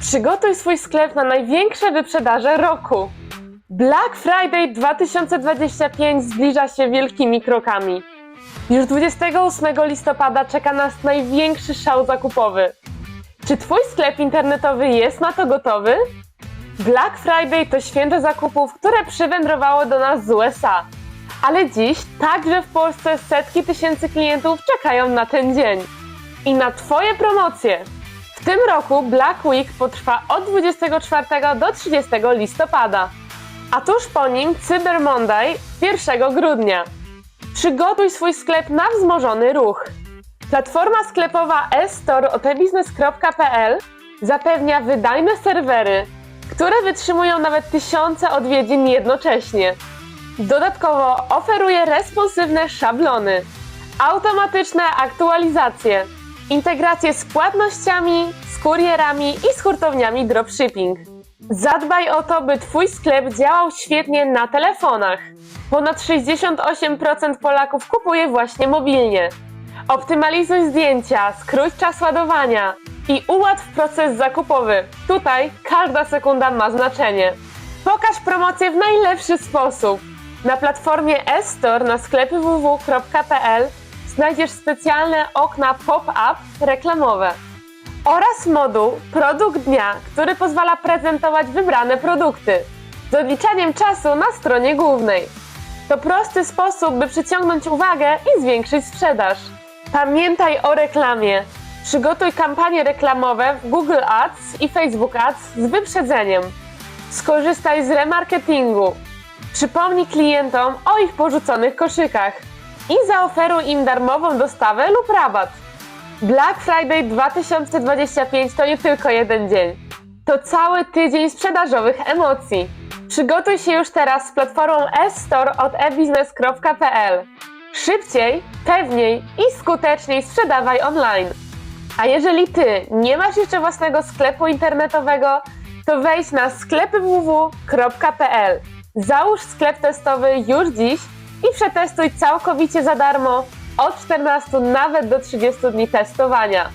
Przygotuj swój sklep na największe wyprzedaże roku. Black Friday 2025 zbliża się wielkimi krokami. Już 28 listopada czeka nas największy szał zakupowy. Czy Twój sklep internetowy jest na to gotowy? Black Friday to święto zakupów, które przywędrowało do nas z USA. Ale dziś także w Polsce setki tysięcy klientów czekają na ten dzień. I na Twoje promocje. W tym roku Black Week potrwa od 24 do 30 listopada. A tuż po nim Cyber Monday 1 grudnia. Przygotuj swój sklep na wzmożony ruch. Platforma sklepowa e-store od ebiznes.pl zapewnia wydajne serwery, które wytrzymują nawet tysiące odwiedzin jednocześnie. Dodatkowo oferuje responsywne szablony, automatyczne aktualizacje, integrację z płatnościami, z kurierami i z hurtowniami dropshipping. Zadbaj o to, by Twój sklep działał świetnie na telefonach. Ponad 68% Polaków kupuje właśnie mobilnie. Optymalizuj zdjęcia, skróć czas ładowania i ułatw proces zakupowy. Tutaj każda sekunda ma znaczenie. Pokaż promocję w najlepszy sposób. Na platformie e-store na sklepy www.pl znajdziesz specjalne okna pop-up reklamowe oraz moduł Produkt Dnia, który pozwala prezentować wybrane produkty z odliczaniem czasu na stronie głównej. To prosty sposób, by przyciągnąć uwagę i zwiększyć sprzedaż. Pamiętaj o reklamie. Przygotuj kampanie reklamowe w Google Ads i Facebook Ads z wyprzedzeniem. Skorzystaj z remarketingu. Przypomnij klientom o ich porzuconych koszykach i zaoferuj im darmową dostawę lub rabat. Black Friday 2025 to nie tylko jeden dzień. To cały tydzień sprzedażowych emocji. Przygotuj się już teraz z platformą e-store od ebiznes.pl. Szybciej, pewniej i skuteczniej sprzedawaj online. A jeżeli Ty nie masz jeszcze własnego sklepu internetowego, to wejdź na sklepy www.pl. Załóż sklep testowy już dziś i przetestuj całkowicie za darmo od 14 nawet do 30 dni testowania.